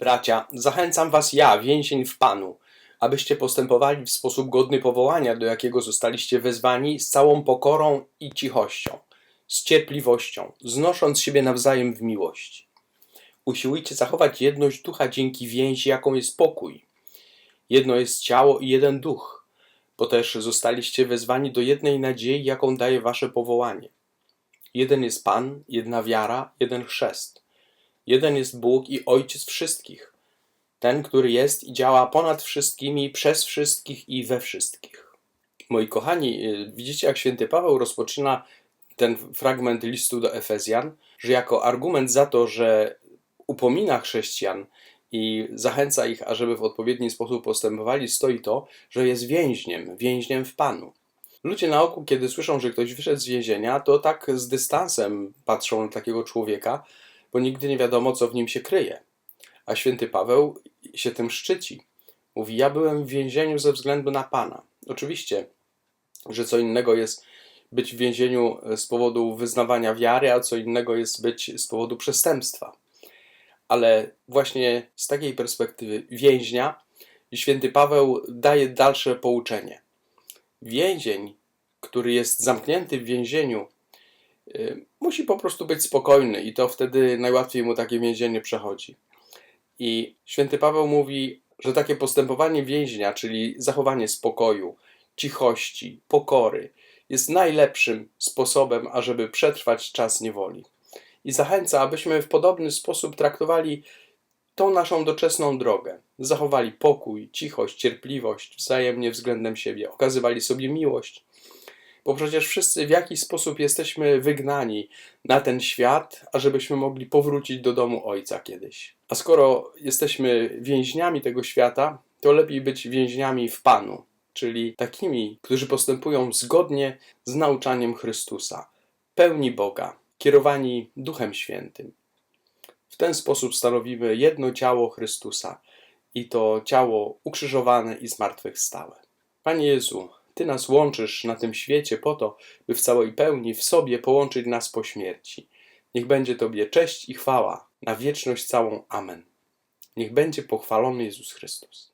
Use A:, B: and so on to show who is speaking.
A: Bracia, zachęcam was ja, więzień w Panu, abyście postępowali w sposób godny powołania, do jakiego zostaliście wezwani, z całą pokorą i cichością, z cierpliwością, znosząc siebie nawzajem w miłości. Usiłujcie zachować jedność ducha dzięki więzi, jaką jest pokój. Jedno jest ciało i jeden duch, bo też zostaliście wezwani do jednej nadziei, jaką daje wasze powołanie. Jeden jest Pan, jedna wiara, jeden chrzest. Jeden jest Bóg i Ojciec wszystkich. Ten, który jest i działa ponad wszystkimi, przez wszystkich i we wszystkich. Moi kochani, y, widzicie, jak święty Paweł rozpoczyna ten fragment listu do Efezjan, że jako argument za to, że upomina chrześcijan i zachęca ich, ażeby w odpowiedni sposób postępowali, stoi to, że jest więźniem, więźniem w Panu. Ludzie na oku, kiedy słyszą, że ktoś wyszedł z więzienia, to tak z dystansem patrzą na takiego człowieka, bo nigdy nie wiadomo, co w nim się kryje. A święty Paweł się tym szczyci. Mówi: Ja byłem w więzieniu ze względu na Pana. Oczywiście, że co innego jest być w więzieniu z powodu wyznawania wiary, a co innego jest być z powodu przestępstwa. Ale właśnie z takiej perspektywy więźnia, święty Paweł daje dalsze pouczenie. Więzień, który jest zamknięty w więzieniu, musi po prostu być spokojny i to wtedy najłatwiej mu takie więzienie przechodzi. I święty Paweł mówi, że takie postępowanie więźnia, czyli zachowanie spokoju, cichości, pokory, jest najlepszym sposobem, ażeby przetrwać czas niewoli. I zachęca, abyśmy w podobny sposób traktowali tą naszą doczesną drogę. Zachowali pokój, cichość, cierpliwość wzajemnie względem siebie, okazywali sobie miłość. Bo przecież wszyscy w jakiś sposób jesteśmy wygnani na ten świat, ażebyśmy mogli powrócić do domu Ojca kiedyś. A skoro jesteśmy więźniami tego świata, to lepiej być więźniami w Panu, czyli takimi, którzy postępują zgodnie z nauczaniem Chrystusa, pełni Boga, kierowani Duchem Świętym. W ten sposób stanowimy jedno ciało Chrystusa i to ciało ukrzyżowane i zmartwychwstałe. Panie Jezu, Ty nas łączysz na tym świecie po to, by w całej pełni w sobie połączyć nas po śmierci. Niech będzie Tobie cześć i chwała na wieczność całą. Amen. Niech będzie pochwalony Jezus Chrystus.